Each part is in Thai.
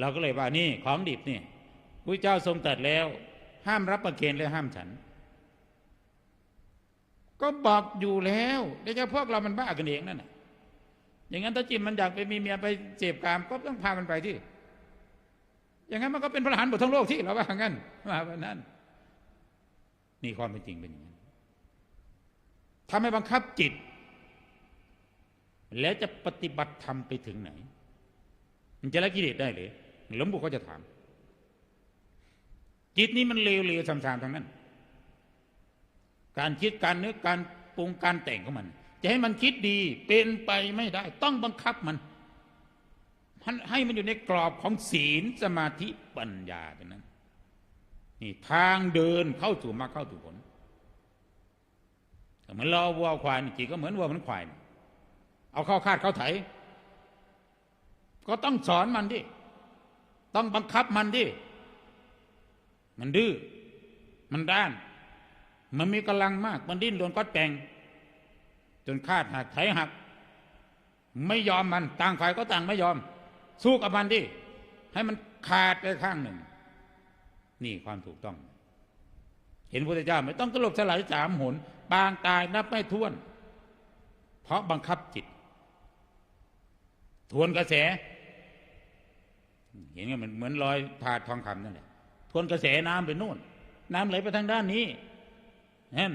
เราก็เลยว่านี่ของดิบนี่พระเจ้าทรงตรัสแล้ว ห้ามรับประเคนและห้ามฉัน ก็บอกอยู่แล้วแต่เฉพาะเรามันบ้ากันเองนั่นน่ะอย่างนั้นถ้าจิมมันอยากไปมีเมียไปเสพกามก็ต้องพามันไปที่ อย่างนั้นมันก็เป็นพระอรหันต์หมดทั้งโลกที่เราว่างั้นมาวันนั้น นี่ความเป็นจริงเป็นอย่างนั้นทำให้บังคับจิต แล้วจะปฏิบัติธรรมไปถึงไหน มันจะละกิเลสได้เลย หลวงปู่ก็จะถาม จิตนี้มันเลวเลวซ้ำๆทั้งนั้น การคิดการนึกการปรุงการแต่งของมัน จะให้มันคิดดีเป็นไปไม่ได้ ต้องบังคับมันมันให้มันอยู่ในกรอบของศีลสมาธิปัญญาเท่านั้น นี่ทางเดินเข้าสู่มรรคเข้าสู่ผลเหมือนเราวัวควายนี่จริงก็เหมือนวัวเหมือนควาย เอาเข้าคาดเข้าไถ ก็ต้องสอนมันดิ ต้องบังคับมันดิ มันดื้อ มันด้าน มันมีกำลังมาก มันดิ้นรนก็แต่ง จนคาดหักไถหัก ไม่ยอมมัน ต่างฝ่ายก็ต่างไม่ยอม สู้กับมันดิ ให้มันขาดไปข้างหนึ่ง นี่ความถูกต้อง เห็นพระเจ้าไม่ต้องตลบสลายสามหนปางตายนับไม่ถ้วน เพราะบังคับจิต ทวนกระแส เห็นไงมันเหมือนรอยถาดทองคำนั่นแหละทวนกระแสน้ำไปนู่น น้ำไหลไปทางด้านนี้เห็น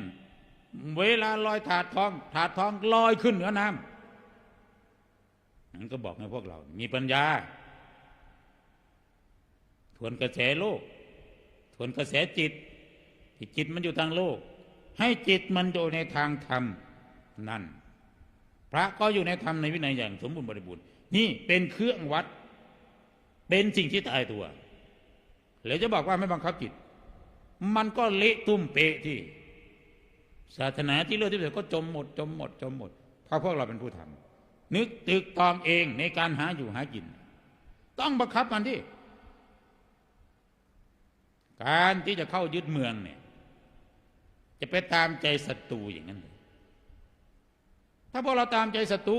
เวลาลอยถาดทอง ถาดทองลอยขึ้นเหนือน้ำนั่นก็บอกให้พวกเรา มีปัญญา ทวนกระแสโลก ทวนกระแสจิต ที่จิตมันอยู่ทางโลก ให้จิตมันอยู่ในทางธรรมนั่น พระก็อยู่ในธรรมในวินัยอย่างสมบูรณ์บริบูรณ์นี่เป็นเครื่องวัด เป็นสิ่งที่ตายตัว แล้วจะบอกว่าไม่บังคับจิต มันก็เละตุ้มเปะที่ ศาสนาที่เลือดที่เสือก็จมหมด จมหมด จมหมด เพราะพวกเราเป็นผู้ทำนึกตึกตองเองในการหาอยู่หากิน ต้องบังคับมันที่ การที่จะเข้ายึดเมืองเนี่ย จะไปตามใจศัตรูอย่างนั้นเลยถ้าพวกเราตามใจศัตรู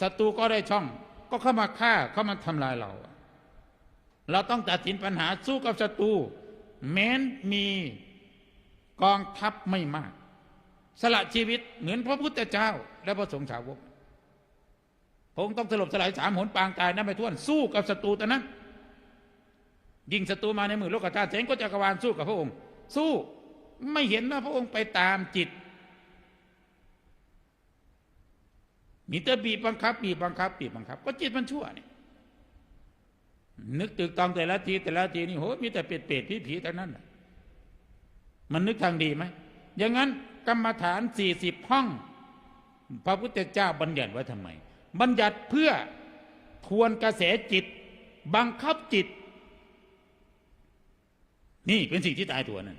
ศัตรูก็ได้ช่อง ก็เข้ามาฆ่าเข้ามาทำลายเรา เราต้องตัดสินปัญหาสู้กับศัตรูแม้นมีกองทัพไม่มาก สละชีวิตเหมือนพระพุทธเจ้า และพระสงฆ์สาวกพระองค์ต้องสลบสลายสามหนปางตายนั้นไปท้วนสู้กับศัตรูตอนนั้นยิงศัตรูมาในมือโลกธาตุแสงก็จักรวาลสู้กับพระองค์ สู้ไม่เห็นว่าพระองค์ไปตามจิต มีแต่บีบบังคับ บีบบังคับ บีบบังคับ ก็จิตมันชั่วเนี่ย นึกตึกตองแต่ละทีแต่ละทีนี่โหมีแต่เป็ดเป็ดผีผีแต่นั้นมันนึกทางดีไหมอย่างนั้นกรรมฐานสี่สิบห้อง พระพุทธเจ้าบัญญัติไว้ทำไม บัญญัติเพื่อทวนกระแสจิต บังคับจิต นี่เป็นสิ่งที่ตายตัวนั่น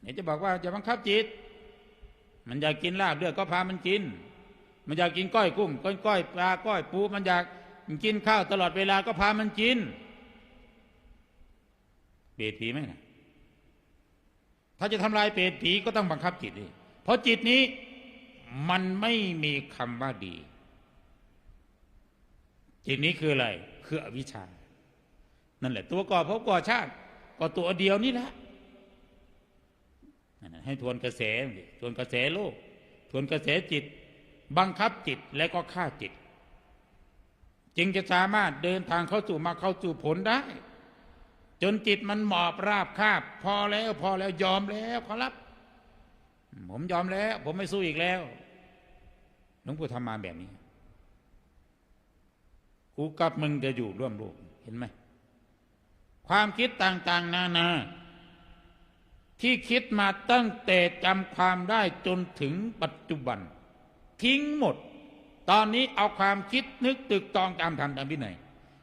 เนี่ยจะบอกว่าจะบังคับจิต มันอยากกินลาบเลือดก็พามันกิน มันอยากกินก้อยกุ้งก้อยก้อยปลาก้อยปูมันอยาก กินข้าวตลอดเวลาก็พามันกินเปรตผีไหมนะถ้าจะทำลายเปรตผีก็ต้องบังคับจิตดิเพราะจิตนี้มันไม่มีคำว่าดี จิตนี้คืออะไร คืออวิชชา นั่นแหละ ตัวก่อพบก่อชาติก็ตัวเดียวนี่แหละให้ทวนกระแสทวนกระแสโลก ทวนกระแสจิต บังคับจิตและก็ฆ่าจิต จึงจะสามารถเดินทางเข้าสู่มาเข้าสู่ผลได้ จนจิตมันหมอบราบคาบ พอแล้วพอแล้วยอมแล้วขอรับ ผมยอมแล้ว ผมไม่สู้อีกแล้วหลวงปู่ทำมาแบบนี้กูกับมึงจะอยู่ร่วมโลกเห็นไหมความคิดต่างๆ นานา ที่คิดมาตั้งแต่จำความได้จนถึงปัจจุบัน ทิ้งหมด ตอนนี้เอาความคิดนึกตึกตองตามธรรมตามวินัย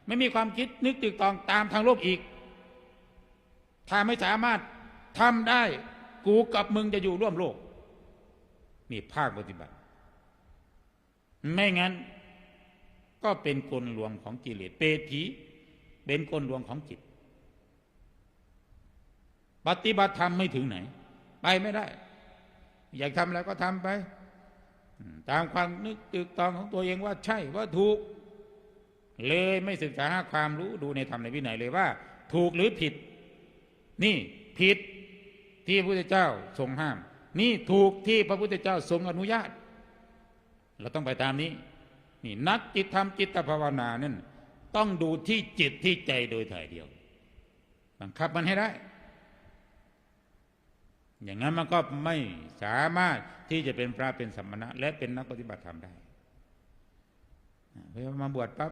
ไม่มีความคิดนึกตึกตองตามทางโลกอีก ถ้าไม่สามารถทำได้กูกับมึงจะอยู่ร่วมโลกนี่ภาคปฏิบัติ ไม่งั้น ก็เป็นกลลวงของกิเลสเปรตผีเป็นกลลวงของจิต ปฏิบัติธรรมไม่ถึงไหน ไปไม่ได้ อยากทำอะไรก็ทำไป ตามความนึกตึกตองของตัวเองว่าใช่ว่าถูก เลยไม่ศึกษาความรู้ดูในธรรมในวินัยเลยว่า ถูกหรือผิด นี่ผิดที่พระพุทธเจ้าทรงห้าม นี่ถูกที่พระพุทธเจ้าทรงอนุญาต เราต้องไปตามนี้ นี่นักจิตธรรมจิตภาวนานั่นต้องดูที่จิตที่ใจโดยถ่ายเดียว บังคับมันให้ได้ อย่างนั้นมันก็ไม่สามารถ ที่จะเป็นพระเป็นสัมมณะ และเป็นนักปฏิบัติธรรมได้เพราะมาบวชปั๊บ